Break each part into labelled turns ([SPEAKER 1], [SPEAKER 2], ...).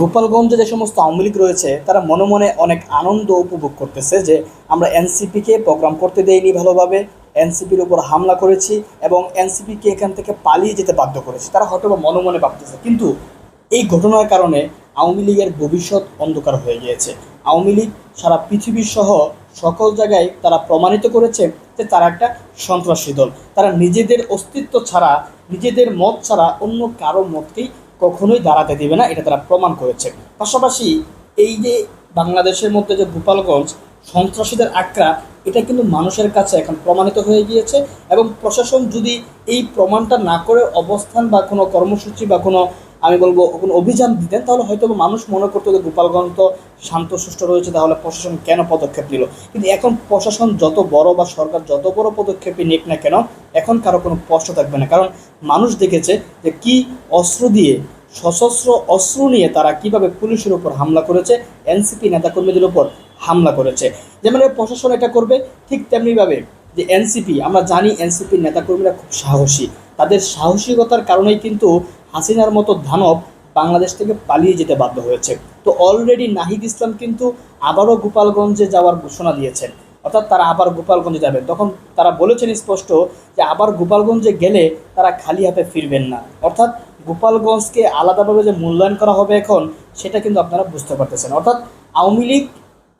[SPEAKER 1] গোপালগঞ্জে যে সমস্ত আওয়ামী লীগ রয়েছে, তারা মনে মনে অনেক আনন্দ উপভোগ করতেছে যে আমরা এনসিপিকে প্রোগ্রাম করতে দেইনি ভালোভাবে, এনসিপির উপর হামলা করেছি এবং এনসিপিকে এখান থেকে পালিয়ে যেতে বাধ্য করেছি। তারা হয়তো মনে মনে ভাবতেছে, কিন্তু এই ঘটনার কারণে আওয়ামী লীগের ভবিষ্যৎ অন্ধকার হয়ে গিয়েছে। আওয়ামী লীগ সারা পৃথিবীর সহ সকল জায়গায় তারা প্রমাণিত করেছে যে তারা একটা সন্ত্রাসী দল। তারা নিজেদের অস্তিত্ব ছাড়া, নিজেদের মত ছাড়া অন্য কারও মতকেই কখনোই দাঁড়াতে দিবে না, এটা তারা প্রমাণ করেছে। পাশাপাশি এই যে বাংলাদেশের মধ্যে যে গোপালগঞ্জ, সন্ত্রাসীদের আক্রা এটা কিন্তু মানুষের কাছে এখন প্রমাণিত হয়ে গিয়েছে এবং প্রশাসন যদি এই প্রমাণটা না করে অবস্থান বা কোনো কর্মসূচি বা কোনো আমি বলব, কোনো অভিযান দিতেন, তাহলে হয়তো মানুষ মনে করতো যে গোপালগঞ্জ তো শান্ত, সুষ্ঠু রয়েছে, তাহলে প্রশাসন কেন পদক্ষেপ নিল? কিন্তু এখন প্রশাসন যত বড় বা সরকার যত বড় পদক্ষেপই নিক না কেন, এখন কারও কোনো কষ্ট থাকবে না। কারণ মানুষ দেখেছে যে কি অস্ত্র দিয়ে, সশস্ত্র অস্ত্র নিয়ে তারা কীভাবে পুলিশের উপর হামলা করেছে, এনসিপি নেতাকর্মীদের উপর হামলা করেছে। যেমন প্রশাসন এটা করবে, ঠিক তেমনিভাবে যে এনসিপি, আমরা জানি এনসিপির নেতাকর্মীরা খুব সাহসী। তাদের সাহসিকতার কারণেই কিন্তু হাসিনার মতো দানব বাংলাদেশ থেকে পালিয়ে যেতে বাধ্য হয়েছে। তো অলরেডি নাহিদ ইসলাম কিন্তু আবারও গোপালগঞ্জে যাওয়ার ঘোষণা দিয়েছেন। অর্থাৎ তারা আবার গোপালগঞ্জে যাবেন তখন তারা বলেছেন স্পষ্ট যে আবার গোপালগঞ্জে গেলে তারা খালি হাতে ফিরবেন না। অর্থাৎ গোপালগঞ্জকে আলাদাভাবে যে মূল্যায়ন করা হবে এখন, সেটা কিন্তু আপনারা বুঝতে পারতেছেন। অর্থাৎ আওয়ামী লীগ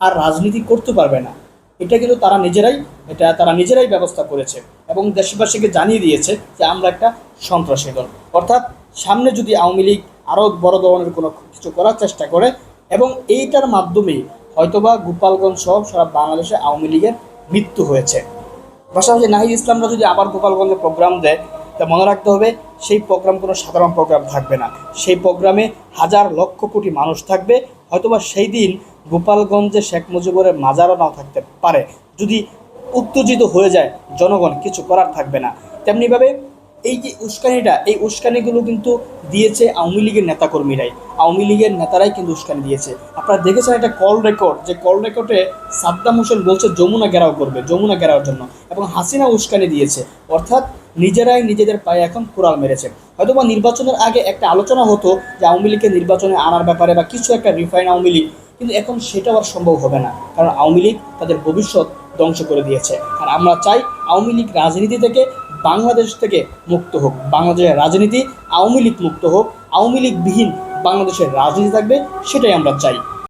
[SPEAKER 1] আর রাজনীতি করতে পারবে না। এটা কিন্তু তারা নিজেরাই, এটা তারা নিজেরাই ব্যবস্থা করেছে এবং দেশবাসীকে জানিয়ে দিয়েছে যে আমরা একটা সন্ত্রাসী দল। অর্থাৎ সামনে যদি আওয়ামী লীগ আরও বড় ধরনের কোনো কিছু করার চেষ্টা করে এবং এইটার মাধ্যমে হয়তোবা গোপালগঞ্জ সহ সারা বাংলাদেশে আওয়ামী লীগের মৃত্যু হয়েছে। পাশাপাশি নাহিদ ইসলামরা যদি আবার গোপালগঞ্জে প্রোগ্রাম দেয়, তা মনে রাখতে হবে সেই প্রোগ্রাম কোনো সাধারণ প্রোগ্রাম থাকবে না। সেই প্রোগ্রামে হাজার লক্ষ কোটি মানুষ থাকবে, হয়তোবা সেই দিন গোপালগঞ্জে শেখ মুজিবুরের মাজারও নাও থাকতে পারে। যদি উত্তেজিত হয়ে যায়, জনগণ কিছু করার থাকবে না। তেমনিভাবে এই যে উস্কানিটা, এই উস্কানিগুলো কিন্তু দিয়েছে আওয়ামী লীগের নেতাকর্মীরাই। আওয়ামী লীগের নেতারাই কিন্তু উস্কানি দিয়েছে। আপনারা দেখেছেন একটা কল রেকর্ড, যে কল রেকর্ডে সাদ্দাম হোসেন বলছে, যমুনা ঘেরাও করবে, যমুনা ঘেরাওর জন্য। এবং হাসিনা উস্কানি দিয়েছে। অর্থাৎ নিজেরাই নিজেদের পায়ে এখন কোরাল মেরেছে। হয়তো বা নির্বাচনের আগে একটা আলোচনা হতো যে আওয়ামী লীগকে নির্বাচনে আনার ব্যাপারে বা কিছু একটা রিফাইন আওয়ামী লীগ, কিন্তু এখন সেটাও আর সম্ভব হবে না। কারণ আওয়ামী লীগ তাদের ভবিষ্যৎ ধ্বংস করে দিয়েছে। আর আমরা চাই আওয়ামী লীগ রাজনীতি থেকে বাংলাদেশ থেকে মুক্ত হোক। বাংলাদেশের রাজনীতি আওয়ামী লীগ মুক্ত হোক। আওয়ামী লীগবিহীন বাংলাদেশের রাজনীতি থাকবে, সেটাই আমরা চাই।